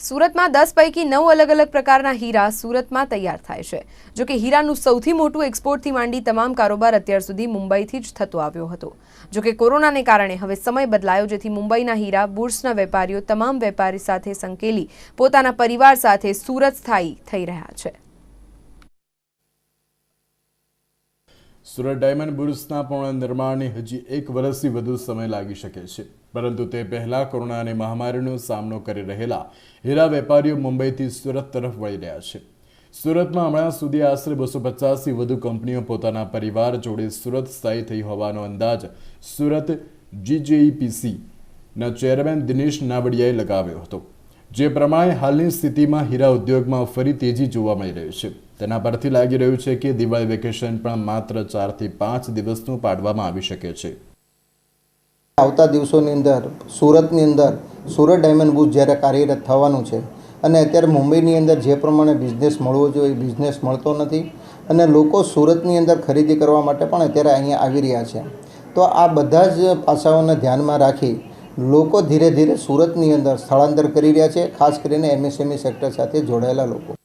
સુરતમાં દસ પૈકી નવ અલગ અલગ પ્રકારના હીરા સુરતમાં તૈયાર થાય છે. જો કે હીરાનું સૌથી મોટું એક્સપોર્ટથી માંડી તમામ કારોબાર અત્યાર સુધી મુંબઈથી જ થતો આવ્યો હતો. જો કે કોરોનાને કારણે હવે સમય બદલાયો, જેથી મુંબઈના હીરા, બુર્સના વેપારીઓ, તમામ વેપારી સાથે સંકેલી પોતાના પરિવાર સાથે સુરત સ્થાયી થઈ રહ્યા છે. સુરત ડાયમંડ બુર્સના પૂર્ણ નિર્માણને હજી એક વર્ષથી વધુ સમય લાગી શકે છે. પરંતુ તે પહેલા કોરોના અને મહામારીનો સામનો કરી રહેલા હીરા વેપારીઓ મુંબઈથી સુરત તરફ વળી રહ્યા છે. સુરતમાં હમણાં સુધી આશરે બસો પચાસથી વધુ કંપનીઓ પોતાના પરિવાર જોડે સુરત સ્થાયી થઈ હોવાનો અંદાજ સુરત જીજેઈપીસીના ચેરમેન દિનેશ નાવડિયાએ લગાવ્યો હતો. જે પ્રમાણે હાલની સ્થિતિમાં હીરા ઉદ્યોગમાં ફરી તેજી જોવા મળી રહી છે. તેના પરથી લાગી રહ્યું છે કે દિવાળી વેકેશન પણ માત્ર ચારથી પાંચ દિવસનું પાડવામાં આવી શકે છે. આવતા દિવસોની અંદર સુરતની અંદર સુરત ડાયમંડ બુથ જ્યારે કાર્યરત થવાનું છે અને અત્યારે મુંબઈની અંદર જે પ્રમાણે બિઝનેસ મળવો જોઈએ એ બિઝનેસ મળતો નથી અને લોકો સુરતની અંદર ખરીદી કરવા માટે પણ અત્યારે અહીંયા આવી રહ્યા છે. તો આ બધા જ પાસાઓને ધ્યાનમાં રાખી લોકો ધીરે ધીરે સુરતની અંદર સ્થળાંતર કરી રહ્યા છે, ખાસ કરીને એમએસએમઈ સેક્ટર સાથે જોડાયેલા લોકો.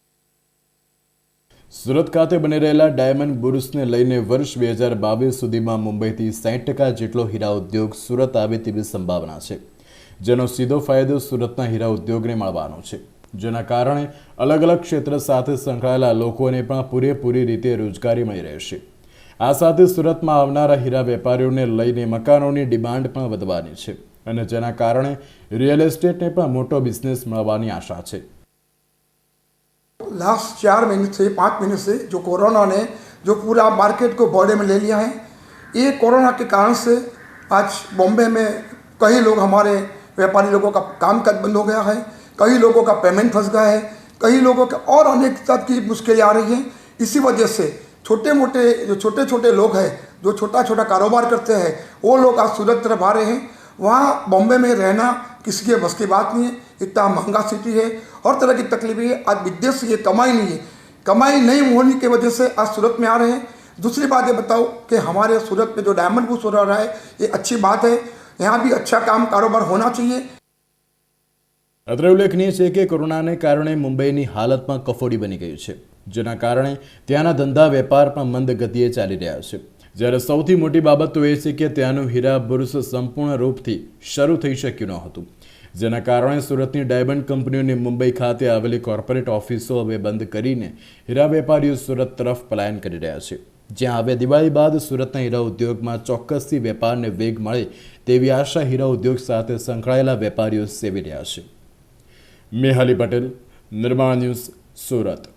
સુરત ખાતે બની રહેલા ડાયમંડ બુરુસને લઈને વર્ષ બે હજાર બાવીસ સુધીમાં મુંબઈથી સાઠ ટકા જેટલો હીરા ઉદ્યોગ સુરત આવે તેવી સંભાવના છે, જેનો સીધો ફાયદો સુરતના હીરા ઉદ્યોગને મળવાનો છે. જેના કારણે અલગ અલગ ક્ષેત્ર સાથે સંકળાયેલા લોકોને પણ પૂરેપૂરી રીતે રોજગારી મળી રહેશે. આ સાથે સુરતમાં આવનારા હીરા વેપારીઓને લઈને મકાનોની ડિમાન્ડ પણ વધવાની છે અને જેના કારણે રિયલ એસ્ટેટને પણ મોટો બિઝનેસ મળવાની આશા છે. लास्ट चार महीने से, पाँच महीने से जो कोरोना ने, जो पूरा मार्केट को बॉडे में ले लिया है, ये कोरोना के कारण से आज बॉम्बे में कई लोग हमारे व्यापारी लोगों का काम काज बंद हो गया है, कई लोगों का पेमेंट फंस गया है, कई लोगों का और अनेक तरह की मुश्किलें आ रही हैं। इसी वजह से छोटे मोटे जो छोटे छोटे लोग हैं, जो छोटा छोटा कारोबार करते हैं, वो लोग आज सूरत तरफ़ आ रहे हैं। वहाँ बॉम्बे में रहना किसी के बस की बात नहीं है इतना महंगा सिटी है हर तरह की तकलीफें है आज विदेश से ये कमाई नहीं है कमाई नहीं होने की वजह से आज सूरत में आ रहे हैं दूसरी बात ये बताओ कि हमारे सूरत में जो डायमंड बूस हो रहा है ये अच्छी बात है यहाँ भी अच्छा काम कारोबार होना चाहिए અત્રે ઉલ્લેખનીય છે કે કોરોનાને કારણે મુંબઈની હાલતમાં કફોડી બની ગઈ છે જેના કારણે ત્યાંના ધંધા વેપાર પણ મંદ ગતિએ ચાલી રહ્યા છે જ્યારે સૌથી મોટી બાબત તો એ છે કે ત્યાંનું હીરા બુરુસ સંપૂર્ણ રૂપથી શરૂ થઈ શક્યું ન હતું. જેના કારણે સુરતની ડાયમંડ કંપનીઓની મુંબઈ ખાતે આવેલી કોર્પોરેટ ઓફિસો હવે બંધ કરીને હીરા વેપારીઓ સુરત તરફ પલાયન કરી રહ્યા છે. જ્યાં હવે દિવાળી બાદ સુરતના હીરા ઉદ્યોગમાં ચોક્કસથી વેપારને વેગ મળે તેવી આશા હીરા ઉદ્યોગ સાથે સંકળાયેલા વેપારીઓ સેવી રહ્યા છે. મેહાલી પટેલ, નિર્માણ ન્યૂઝ સુરત.